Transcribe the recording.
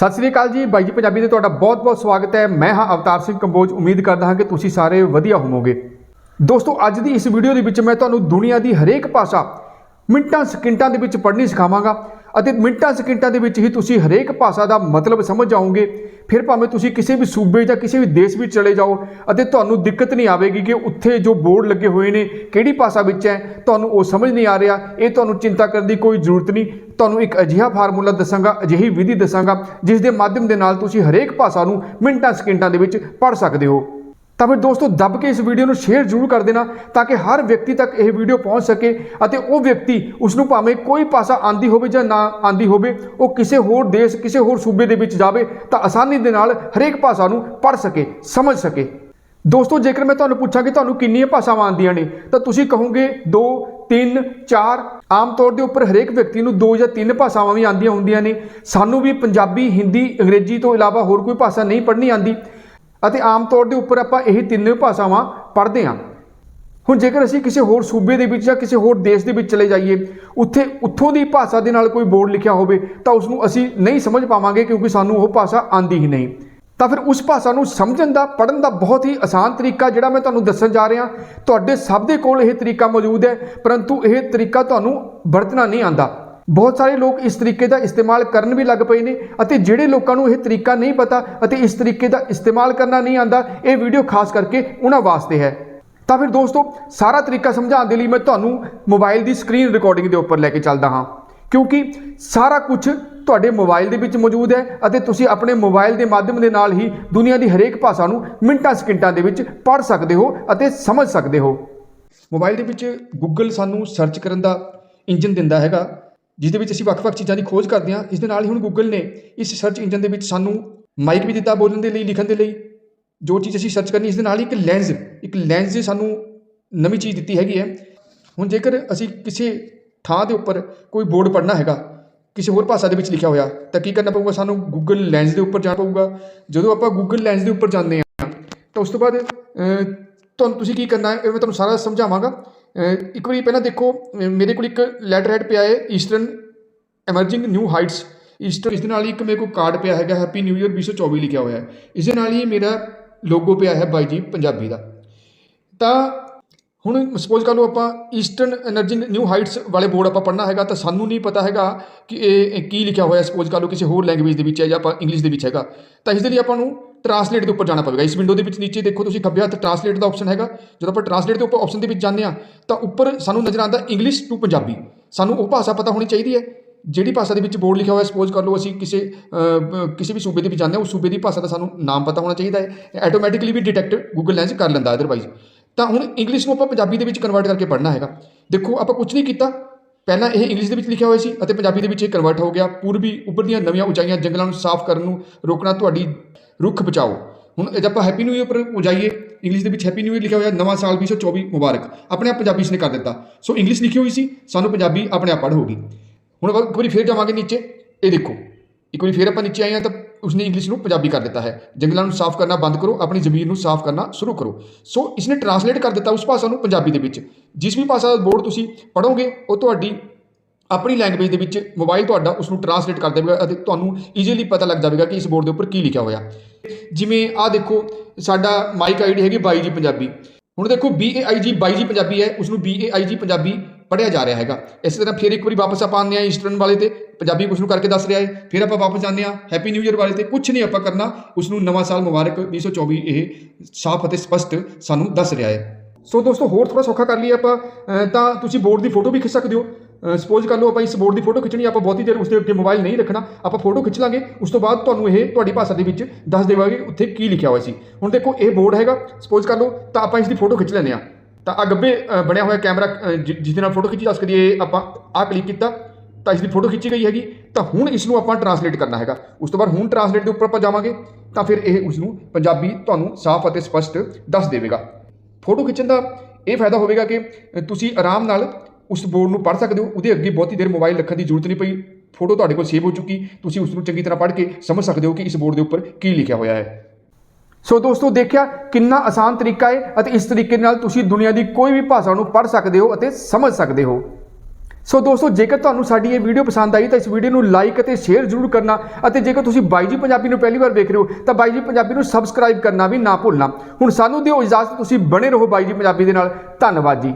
ਸਤਿ ਸ੍ਰੀ ਅਕਾਲ ਜੀ, ਬਾਈ ਜੀ ਪੰਜਾਬੀ 'ਤੇ ਤੁਹਾਡਾ ਬਹੁਤ-ਬਹੁਤ ਸਵਾਗਤ ਹੈ। ਮੈਂ ਹਾਂ ਅਵਤਾਰ ਸਿੰਘ ਕੰਬੋਜ। ਉਮੀਦ ਕਰਦਾ ਹਾਂ ਕਿ ਤੁਸੀਂ ਸਾਰੇ ਵਧੀਆ ਹੋਵੋਗੇ। ਦੋਸਤੋ, ਅੱਜ ਦੀ ਇਸ ਵੀਡੀਓ ਦੇ ਵਿੱਚ ਮੈਂ ਤੁਹਾਨੂੰ ਦੁਨੀਆ ਦੀ ਹਰੇਕ ਭਾਸ਼ਾ ਮਿੰਟਾਂ, ਸਕਿੰਟਾਂ ਦੇ ਵਿੱਚ ਪੜ੍ਹਨੀ ਸਿਖਾਵਾਂਗਾ। ਅਤੇ ਮਿੰਟਾਂ ਸਕਿੰਟਾਂ ਦੇ ਵਿੱਚ ਹੀ ਤੁਸੀਂ ਹਰੇਕ ਭਾਸ਼ਾ ਦਾ ਮਤਲਬ ਸਮਝ ਜਾਓਗੇ ਫਿਰ ਭਾਵੇਂ ਤੁਸੀਂ ਕਿਸੇ ਵੀ ਸੂਬੇ ਜਾਂ ਕਿਸੇ ਵੀ ਦੇਸ਼ ਵਿੱਚ ਚਲੇ ਜਾਓ ਅਤੇ ਤੁਹਾਨੂੰ ਦਿੱਕਤ ਨਹੀਂ ਆਵੇਗੀ ਕਿ ਉੱਥੇ ਜੋ ਬੋਰਡ ਲੱਗੇ ਹੋਏ ਨੇ, ਕਿਹੜੀ ਭਾਸ਼ਾ ਵਿੱਚ ਹੈ, ਤੁਹਾਨੂੰ ਉਹ ਸਮਝ ਨਹੀਂ ਆ ਰਿਹਾ। ਇਹ ਤੁਹਾਨੂੰ ਚਿੰਤਾ ਕਰਨ ਦੀ ਕੋਈ ਜ਼ਰੂਰਤ ਨਹੀਂ। ਤੁਹਾਨੂੰ ਇੱਕ ਅਜਿਹਾ ਫਾਰਮੂਲਾ ਦੱਸਾਂਗਾ, ਅਜਿਹੀ ਵਿਧੀ ਦੱਸਾਂਗਾ ਜਿਸ ਦੇ ਮਾਧਿਅਮ ਦੇ ਨਾਲ ਤੁਸੀਂ ਹਰੇਕ ਭਾਸ਼ਾ ਨੂੰ ਮਿੰਟਾਂ ਸਕਿੰਟਾਂ ਦੇ ਵਿੱਚ ਪੜ੍ਹ ਸਕਦੇ ਹੋ। ਤਾਂ ਫਿਰ ਦੋਸਤੋ ਦੱਬ ਕੇ ਇਸ ਵੀਡੀਓ ਨੂੰ ਸ਼ੇਅਰ ਜ਼ਰੂਰ ਕਰ ਦੇਣਾ ਤਾਂ ਕਿ ਹਰ ਵਿਅਕਤੀ ਤੱਕ ਇਹ ਵੀਡੀਓ ਪਹੁੰਚ ਸਕੇ ਅਤੇ ਉਹ ਵਿਅਕਤੀ ਉਸ ਨੂੰ ਭਾਵੇਂ ਕੋਈ ਭਾਸ਼ਾ ਆਂਦੀ ਹੋਵੇ ਜਾਂ ਨਾ ਆਂਦੀ ਹੋਵੇ, ਉਹ ਕਿਸੇ ਹੋਰ ਦੇਸ਼, ਕਿਸੇ ਹੋਰ ਸੂਬੇ ਦੇ ਵਿੱਚ ਜਾਵੇ ਤਾਂ ਆਸਾਨੀ ਦੇ ਨਾਲ ਹਰੇਕ ਭਾਸ਼ਾ ਨੂੰ ਪੜ੍ਹ ਸਕੇ, ਸਮਝ ਸਕੇ। ਦੋਸਤੋ ਜੇਕਰ ਮੈਂ ਤੁਹਾਨੂੰ ਪੁੱਛਾਂ ਕਿ ਤੁਹਾਨੂੰ ਕਿੰਨੀਆਂ ਭਾਸ਼ਾਵਾਂ ਆਉਂਦੀਆਂ ਨੇ, ਤਾਂ ਤੁਸੀਂ ਕਹੋਗੇ 2 3 4 ਆਮ ਤੌਰ ਦੇ ਉੱਪਰ ਹਰੇਕ ਵਿਅਕਤੀ ਨੂੰ ਦੋ ਜਾਂ ਤਿੰਨ ਭਾਸ਼ਾਵਾਂ ਵੀ ਆਉਂਦੀਆਂ ਹੁੰਦੀਆਂ ਨੇ। ਸਾਨੂੰ ਵੀ ਪੰਜਾਬੀ, ਹਿੰਦੀ, ਅੰਗਰੇਜ਼ੀ ਤੋਂ ਇਲਾਵਾ ਹੋਰ ਕੋਈ ਭਾਸ਼ਾ ਨਹੀਂ ਪੜ੍ਹਨੀ ਆਉਂਦੀ ਅਤੇ ਆਮ ਤੌਰ ਦੇ ਉੱਪਰ ਆਪਾਂ ਇਹ ਤਿੰਨੇ ਭਾਸ਼ਾਵਾਂ ਪੜ੍ਹਦੇ ਹਾਂ। ਹੁਣ ਜੇਕਰ ਅਸੀਂ ਕਿਸੇ ਹੋਰ ਸੂਬੇ ਦੇ ਵਿੱਚ ਜਾਂ ਕਿਸੇ ਹੋਰ ਦੇਸ਼ ਦੇ ਵਿੱਚ ਚਲੇ ਜਾਈਏ, ਉੱਥੇ ਉੱਥੋਂ ਦੀ ਭਾਸ਼ਾ ਦੇ ਨਾਲ ਕੋਈ ਬੋਰਡ ਲਿਖਿਆ ਹੋਵੇ, ਤਾਂ ਉਸ ਨੂੰ ਅਸੀਂ ਨਹੀਂ ਸਮਝ ਪਾਵਾਂਗੇ ਕਿਉਂਕਿ ਸਾਨੂੰ ਉਹ ਭਾਸ਼ਾ ਆਂਦੀ ਹੀ ਨਹੀਂ। ਤਾਂ ਫਿਰ ਉਸ ਭਾਸ਼ਾ ਨੂੰ ਸਮਝਣ ਦਾ, ਪੜ੍ਹਨ ਦਾ ਬਹੁਤ ਹੀ ਆਸਾਨ ਤਰੀਕਾ ਜਿਹੜਾ ਮੈਂ ਤੁਹਾਨੂੰ ਦੱਸਣ ਜਾ ਰਿਹਾ, ਤੁਹਾਡੇ ਸਭ ਦੇ ਕੋਲ ਇਹ ਤਰੀਕਾ ਮੌਜੂਦ ਹੈ, ਪਰੰਤੂ ਇਹ ਤਰੀਕਾ ਤੁਹਾਨੂੰ ਵਰਤਣਾ ਨਹੀਂ ਆਂਦਾ ਬਹੁਤ ਸਾਰੇ ਲੋਕ ਇਸ ਤਰੀਕੇ ਦਾ ਇਸਤੇਮਾਲ ਕਰਨ ਵੀ ਲੱਗ ਪਏ ਨੇ ਅਤੇ ਜਿਹੜੇ ਲੋਕਾਂ ਨੂੰ ਇਹ ਤਰੀਕਾ ਨਹੀਂ ਪਤਾ ਅਤੇ ਇਸ ਤਰੀਕੇ ਦਾ ਇਸਤੇਮਾਲ ਕਰਨਾ ਨਹੀਂ ਆਂਦਾ, ਇਹ ਵੀਡੀਓ ਖਾਸ ਕਰਕੇ ਉਹਨਾਂ ਵਾਸਤੇ ਹੈ। ਤਾਂ ਫਿਰ ਦੋਸਤੋ, ਸਾਰਾ ਤਰੀਕਾ ਸਮਝਾਉਣ ਦੇ ਲਈ ਮੈਂ ਤੁਹਾਨੂੰ ਮੋਬਾਈਲ ਦੀ ਸਕਰੀਨ ਰਿਕਾਰਡਿੰਗ ਦੇ ਉੱਪਰ ਲੈ ਕੇ ਚੱਲਦਾ ਹਾਂ। ਕਿਉਂਕਿ ਸਾਰਾ ਕੁਝ ਤੁਹਾਡੇ ਮੋਬਾਈਲ ਦੇ ਵਿੱਚ ਮੌਜੂਦ ਹੈ ਅਤੇ ਤੁਸੀਂ ਆਪਣੇ ਮੋਬਾਈਲ ਦੇ ਮਾਧਿਅਮ ਦੇ ਨਾਲ ਹੀ ਦੁਨੀਆ ਦੀ ਹਰੇਕ ਭਾਸ਼ਾ ਨੂੰ ਮਿੰਟਾਂ ਸਕਿੰਟਾਂ ਦੇ ਵਿੱਚ ਪੜ੍ਹ ਸਕਦੇ ਹੋ ਅਤੇ ਸਮਝ ਸਕਦੇ ਹੋ। ਮੋਬਾਈਲ ਦੇ ਵਿੱਚ ਗੂਗਲ ਸਾਨੂੰ ਸਰਚ ਕਰਨ ਦਾ ਇੰਜਨ ਦਿੰਦਾ ਹੈਗਾ। ਜਿਸਦੇ ਵਿੱਚ ਅਸੀਂ ਵੱਖ-ਵੱਖ ਚੀਜ਼ਾਂ ਦੀ ਖੋਜ ਕਰਦੇ ਹਾਂ, ਇਸ ਦੇ ਨਾਲ ਹੀ ਹੁਣ ਗੂਗਲ ਨੇ ਇਸ ਸਰਚ ਇੰਜਨ ਦੇ ਵਿੱਚ ਸਾਨੂੰ ਮਾਈਕ ਵੀ ਦਿੱਤਾ ਬੋਲਣ ਦੇ ਲਈ, ਲਿਖਣ ਦੇ ਲਈ। ਜੋ ਚੀਜ਼ ਅਸੀਂ ਸਰਚ ਕਰਨੀ, ਇਸ ਦੇ ਨਾਲ ਹੀ ਇੱਕ ਲੈਂਸ ਇੱਕ ਲੈਂਸ ਸਾਨੂੰ ਨਵੀਂ ਚੀਜ਼ ਦਿੱਤੀ ਹੈਗੀ ਹੈ। ਹੁਣ ਜੇਕਰ ਅਸੀਂ ਕਿਸੇ ਥਾਂ ਦੇ ਉੱਪਰ ਕੋਈ ਬੋਰਡ ਪੜ੍ਹਨਾ ਹੈਗਾ, ਕਿਸੇ ਹੋਰ ਭਾਸ਼ਾ ਦੇ ਵਿੱਚ ਲਿਖਿਆ ਹੋਇਆ, ਤਾਂ ਕੀ ਕਰਨਾ ਪਊਗਾ ਸਾਨੂੰ ਗੂਗਲ ਲੈਂਸ ਦੇ ਉੱਪਰ ਜਾਣਾ ਪਊਗਾ। ਜਦੋਂ ਆਪਾਂ ਗੂਗਲ ਲੈਂਸ ਦੇ ਉੱਪਰ ਜਾਂਦੇ ਹਾਂ, ਤਾਂ ਉਸ ਤੋਂ ਬਾਅਦ ਤੁਹਾਨੂੰ ਤੁਸੀਂ ਕੀ ਕਰਨਾ ਹੈ, ਇਹ ਮੈਂ ਤੁਹਾਨੂੰ ਸਾਰਾ ਸਮਝਾਵਾਂਗਾ। ਇੱਕ ਵਾਰੀ ਪਹਿਲਾਂ ਦੇਖੋ ਮੇਰੇ ਕੋਲ ਇੱਕ ਲੈਟਰ ਹੈਡ ਪਿਆ ਹੈ eastern emerging new heights eastern ਇਸ ਦੇ ਨਾਲ ਹੀ ਇੱਕ ਮੇਰੇ ਕੋਲ ਕਾਰਡ ਪਿਆ ਹੈਗਾ ਹੈਪੀ ਨਿਊ ਈਅਰ 2024 ਲਿਖਿਆ ਹੋਇਆ ਹੈ। ਇਸ ਦੇ ਨਾਲ ਹੀ ਮੇਰਾ ਲੋਗੋ ਪਿਆ ਹੈ ਬਾਈ ਜੀ, ਪੰਜਾਬੀ ਦਾ। ਤਾਂ ਹੁਣ ਸਪੋਜ਼ ਕਰ ਲਓ ਆਪਾਂ ਈਸਟਰਨ એનર્ਜੀ ਨਿਊ ਹਾਈਟਸ ਵਾਲੇ ਬੋਰਡ ਆਪਾਂ ਪੜਨਾ ਹੈਗਾ, ਤਾਂ ਸਾਨੂੰ ਨਹੀਂ ਪਤਾ ਹੈਗਾ ਕਿ ਇਹ ਕੀ ਲਿਖਿਆ ਹੋਇਆ ਸਪੋਜ਼ ਕਰ ਲਓ ਕਿਸੇ ਹੋਰ ਲੈਂਗੁਏਜ ਦੇ ਵਿੱਚ ਹੈ ਜਾਂ ਆਪਾਂ ਇੰਗਲਿਸ਼ ਦੇ ਵਿੱਚ ਹੈਗਾ। ਤਾਂ ਇਸ ਦੇ ਲਈ ਆਪਾਂ ਨੂੰ ਟਰਾਂਸਲੇਟ ਦੇ ਉੱਪਰ ਜਾਣਾ ਪਵੇਗਾ। ਇਸ ਵਿੰਡੋ ਦੇ ਵਿੱਚ ਨੀਚੇ ਦੇਖੋ ਤੁਸੀਂ ਖੱਬੇ ਹੱਥ ਟਰਾਂਸਲੇਟ ਦਾ ਆਪਸ਼ਨ ਹੈਗਾ। ਜਦੋਂ ਆਪਾਂ ਟਰਾਂਸਲੇਟ ਦੇ ਉੱਪਰ ਆਪਸ਼ਨ ਦੇ ਵਿੱਚ ਜਾਂਦੇ ਆ ਤਾਂ ਉੱਪਰ ਸਾਨੂੰ ਨਜ਼ਰ ਆਉਂਦਾ ਇੰਗਲਿਸ਼ ਟੂ ਪੰਜਾਬੀ ਸਾਨੂੰ ਉਹ ਭਾਸ਼ਾ ਪਤਾ ਹੋਣੀ ਚਾਹੀਦੀ ਹੈ। ਜਿਹੜੀ ਭਾਸ਼ਾ ਦੇ ਵਿੱਚ ਬੋਰਡ ਲਿਖਿਆ ਹੋਇਆ ਸਪੋਜ਼ ਕਰ ਲਓ ਅਸੀਂ ਕਿਸੇ ਕਿਸੇ ਵੀ ਸੂਬੇ ਦੇ ਵਿੱਚ ਜਾਂਦੇ ਹਾਂ ਉਸ ਸੂਬੇ ਦੀ ਭਾਸ਼ਾ ਦਾ ਸਾਨੂੰ ਨਾਮ ਪਤਾ ਹੋਣਾ ਚਾਹੀਦਾ ਹੈ। ਆਟੋਮੈਟਿਕਲੀ ਵੀ ਡਿਟੈਕਟ ਗੂਗਲ ਲੈਂਸ ਕਰ ਲੈਂਦਾ ਅਦਰਵਾਈਜ਼ ਤਾਂ ਹੁਣ ਇੰਗਲਿਸ਼ ਨੂੰ ਆਪਾਂ ਪੰਜਾਬੀ ਦੇ ਵਿੱਚ ਕਨਵਰਟ ਕਰਕੇ ਪੜ੍ਹਨਾ ਹੈਗਾ। ਦੇਖੋ ਆਪਾਂ ਕੁਝ ਨਹੀਂ ਕੀਤਾ। ਪਹਿਲਾਂ ਇਹ ਇੰਗਲਿਸ਼ ਦੇ ਵਿੱਚ ਲਿਖਿਆ ਹੋਇਆ ਸੀ ਅਤੇ ਪੰਜਾਬੀ ਦੇ ਵਿੱਚ ਇਹ ਕਨਵਰਟ ਹੋ ਗਿਆ। ਪੂਰਬੀ ਉੱਭਰਦੀਆਂ ਨਵੀਆਂ ਉਚਾਈਆਂ ਜੰਗਲਾਂ ਨੂੰ ਸਾਫ਼ ਕਰਨ ਨੂੰ ਰੋਕਣਾ ਤੁਹਾਡੀ ਰੁੱਖ ਬਚਾਓ। ਹੁਣ ਜੇ ਆਪਾਂ ਹੈਪੀ ਨਿਊ ਈਅਰ ਪਰ ਜਾਈਏ ਇੰਗਲਿਸ਼ ਦੇ ਵਿੱਚ ਹੈਪੀ ਨਿਊ ਈਅਰ ਲਿਖਿਆ ਹੋਇਆ ਨਵਾਂ ਸਾਲ 2024 ਮੁਬਾਰਕ। ਆਪਣੇ ਆਪ ਪੰਜਾਬੀ ਇਸਨੇ ਕਰ ਦਿੱਤਾ। ਸੋ ਇੰਗਲਿਸ਼ ਲਿਖੀ ਹੋਈ ਸੀ, ਸਾਨੂੰ ਪੰਜਾਬੀ ਆਪਣੇ ਆਪ ਪੜ੍ਹ ਹੋਗੀ ਹੁਣ ਇੱਕ ਵਾਰੀ ਫੇਰ ਜਾਵਾਂਗੇ ਨੀਚੇ। ਇਹ ਦੇਖੋ, ਇੱਕ ਵਾਰੀ ਫੇਰ ਆਪਾਂ ਨੀਚੇ ਆਏ ਹਾਂ ਤਾਂ ਉਸਨੇ ਇੰਗਲਿਸ਼ ਨੂੰ ਪੰਜਾਬੀ ਕਰ ਦਿੱਤਾ ਹੈ। ਜੰਗਲਾਂ ਨੂੰ ਸਾਫ਼ ਕਰਨਾ ਬੰਦ ਕਰੋ, ਆਪਣੀ ਜ਼ਮੀਨ ਨੂੰ ਸਾਫ਼ ਕਰਨਾ ਸ਼ੁਰੂ ਕਰੋ। ਸੋ ਇਸਨੇ ਟਰਾਂਸਲੇਟ ਕਰ ਦਿੱਤਾ ਉਸ ਭਾਸ਼ਾ ਨੂੰ ਪੰਜਾਬੀ ਦੇ ਵਿੱਚ। ਜਿਸ ਵੀ ਭਾਸ਼ਾ ਦਾ ਬੋਰਡ ਤੁਸੀਂ ਪੜੋਗੇ ਉਹ ਤੁਹਾਡੀ ਆਪਣੀ ਲੈਂਗੁਏਜ ਦੇ ਵਿੱਚ ਮੋਬਾਈਲ ਤੁਹਾਡਾ ਉਸ ਨੂੰ ਟਰਾਂਸਲੇਟ ਕਰ ਦੇਵੇਗਾ ਅਤੇ ਤੁਹਾਨੂੰ ਈਜ਼ੀਲੀ ਪਤਾ ਲੱਗ ਜਾਵੇਗਾ ਕਿ ਇਸ ਬੋਰਡ ਦੇ ਉੱਪਰ ਕੀ ਲਿਖਿਆ ਹੋਇਆ। ਜਿਵੇਂ ਆਹ ਦੇਖੋ, ਸਾਡਾ ਮਾਈਕ ਆਈਡੀ ਹੈਗੀ ਬਾਈ ਜੀ ਪੰਜਾਬੀ। ਹੁਣ ਦੇਖੋ BAIG ਬਾਈ ਜੀ ਪੰਜਾਬੀ ਹੈ ਉਸ ਨੂੰ BAIG ਪੰਜਾਬੀ ਪੜਿਆ ਜਾ ਰਿਹਾ ਹੈਗਾ। ਇਸੇ ਤਰ੍ਹਾਂ ਫਿਰ ਇੱਕ ਵਾਰੀ ਵਾਪਸ ਆਪਾਂ ਆਉਂਦੇ ਹਾਂ ਈਸਟਰਨ ਵਾਲੇ ਤੇ, ਪੰਜਾਬੀ ਉਸ ਨੂੰ ਕਰਕੇ ਦੱਸ ਰਿਹਾ ਹੈ ਫਿਰ ਆਪਾਂ ਵਾਪਸ ਆਉਂਦੇ ਹਾਂ ਹੈਪੀ ਨਿਊ ਈਅਰ ਵਾਲੇ ਤੇ ਕੁਝ ਨਹੀਂ ਆਪਾਂ ਕਰਨਾ ਉਸ ਨੂੰ ਨਵਾਂ ਸਾਲ ਮੁਬਾਰਕ 2024 ਇਹ ਸਾਫ਼ ਅਤੇ ਸਪਸ਼ਟ ਸਾਨੂੰ ਦੱਸ ਰਿਹਾ ਹੈ ਸੋ ਦੋਸਤੋ, ਹੋਰ ਥੋੜਾ ਸੌਖਾ ਕਰ ਲਈਏ ਆਪਾਂ ਤਾਂ ਤੁਸੀਂ ਬੋਰਡ ਦੀ ਫੋਟੋ ਵੀ ਖਿੱਚ ਸਕਦੇ ਹੋ। ਸਪੋਜ਼ ਕਰ ਲਓ ਆਪਾਂ ਇਸ ਬੋਰਡ ਦੀ ਫੋਟੋ ਖਿੱਚਣੀ, ਆਪਾਂ ਬਹੁਤੀ ਦੇਰ ਉਸ ਦੇ ਅੱਗੇ ਮੋਬਾਈਲ ਨਹੀਂ ਰੱਖਣਾ, ਆਪਾਂ ਫੋਟੋ ਖਿੱਚ ਲਾਂਗੇ, ਉਸ ਤੋਂ ਬਾਅਦ ਤੁਹਾਨੂੰ ਇਹ ਤੁਹਾਡੀ ਭਾਸ਼ਾ ਦੇ ਵਿੱਚ ਦੱਸ ਦੇਵਾਂਗੇ ਉੱਥੇ ਕੀ ਲਿਖਿਆ ਹੋਇਆ ਸੀ। ਹੁਣ ਦੇਖੋ, ਇਹ ਬੋਰਡ ਹੈਗਾ, ਸਪੋਜ਼ ਕਰ ਲਓ, ਤਾਂ ਆਪਾਂ ਇਸ ਦੀ ਫੋਟੋ ਖਿੱਚ ਲੈਂਦੇ ਆ ਤਾਂ ਆ ਗੱਬੇ ਬਣਿਆ ਹੋਇਆ ਕੈਮਰਾ ਅ, ਜਿ- ਜਿਸ ਦੇ ਨਾਲ ਫੋਟੋ ਖਿੱਚੀ ਜਾ ਸਕਦੀ ਹੈ ਆਪਾਂ ਆਹ ਕਲਿੱਕ ਕੀਤਾ ਤਾਂ ਇਸ ਦੀ ਫੋਟੋ ਖਿੱਚੀ ਗਈ ਹੈਗੀ ਤਾਂ ਹੁਣ ਇਸ ਨੂੰ ਆਪਾਂ ਟਰਾਂਸਲੇਟ ਕਰਨਾ ਹੈਗਾ। ਉਸ ਤੋਂ ਬਾਅਦ ਹੁਣ ਟਰਾਂਸਲੇਟ ਦੇ ਉੱਪਰ ਆਪਾਂ ਜਾਵਾਂਗੇ ਤਾਂ ਫਿਰ ਇਹ ਉਸ ਨੂੰ ਪੰਜਾਬੀ ਤੁਹਾਨੂੰ ਸਾਫ਼ ਅਤੇ ਸਪਸ਼ਟ ਦੱਸ ਦੇਵੇਗਾ। ਫੋਟੋ ਖਿੱਚਣ ਦਾ ਇਹ ਫਾਇਦਾ ਹੋਵੇਗਾ ਕਿ ਤੁਸੀਂ ਆਰਾਮ ਨਾਲ ਉਸ ਬੋਰਡ ਨੂੰ ਪੜ੍ਹ ਸਕਦੇ ਹੋ ਉਹਦੇ ਅੱਗੇ ਬਹੁਤੀ ਦੇਰ ਮੋਬਾਈਲ ਰੱਖਣ ਦੀ ਜ਼ਰੂਰਤ ਨਹੀਂ ਪਈ ਫੋਟੋ ਤੁਹਾਡੇ ਕੋਲ ਸੇਵ ਹੋ ਚੁੱਕੀ ਤੁਸੀਂ ਉਸ ਨੂੰ ਚੰਗੀ ਤਰ੍ਹਾਂ ਪੜ੍ਹ ਕੇ ਸਮਝ ਸਕਦੇ ਹੋ ਕਿ ਇਸ ਬੋਰਡ ਦੇ ਉੱਪਰ ਕੀ ਲਿਖਿਆ ਹੋਇਆ ਹੈ। ਸੋ ਦੋਸਤੋ, ਦੇਖਿਆ ਕਿੰਨਾ ਆਸਾਨ ਤਰੀਕਾ ਹੈ ਅਤੇ ਇਸ ਤਰੀਕੇ ਨਾਲ ਤੁਸੀਂ ਦੁਨੀਆ ਦੀ ਕੋਈ ਵੀ ਭਾਸ਼ਾ ਨੂੰ ਪੜ੍ਹ ਸਕਦੇ ਹੋ ਅਤੇ ਸਮਝ ਸਕਦੇ ਹੋ। ਸੋ ਦੋਸਤੋ, ਜੇਕਰ ਤੁਹਾਨੂੰ ਸਾਡੀ ਇਹ ਵੀਡੀਓ ਪਸੰਦ ਆਈ ਤਾਂ ਇਸ ਵੀਡੀਓ ਨੂੰ ਲਾਈਕ ਅਤੇ ਸ਼ੇਅਰ ਜ਼ਰੂਰ ਕਰਨਾ ਅਤੇ ਜੇਕਰ ਤੁਸੀਂ ਬਾਈ ਜੀ ਪੰਜਾਬੀ ਨੂੰ ਪਹਿਲੀ ਵਾਰ ਵੇਖ ਰਹੇ ਹੋ ਤਾਂ ਬਾਈ ਜੀ ਪੰਜਾਬੀ ਨੂੰ ਸਬਸਕ੍ਰਾਈਬ ਕਰਨਾ ਵੀ ਨਾ ਭੁੱਲਣਾ। ਹੁਣ ਸਾਨੂੰ ਦਿਓ ਇਜਾਜ਼ਤ, ਤੁਸੀਂ ਬਣੇ ਰਹੋ ਬਾਈ ਜੀ ਪੰਜਾਬੀ ਦੇ ਨਾਲ। ਧੰਨਵਾਦ ਜੀ।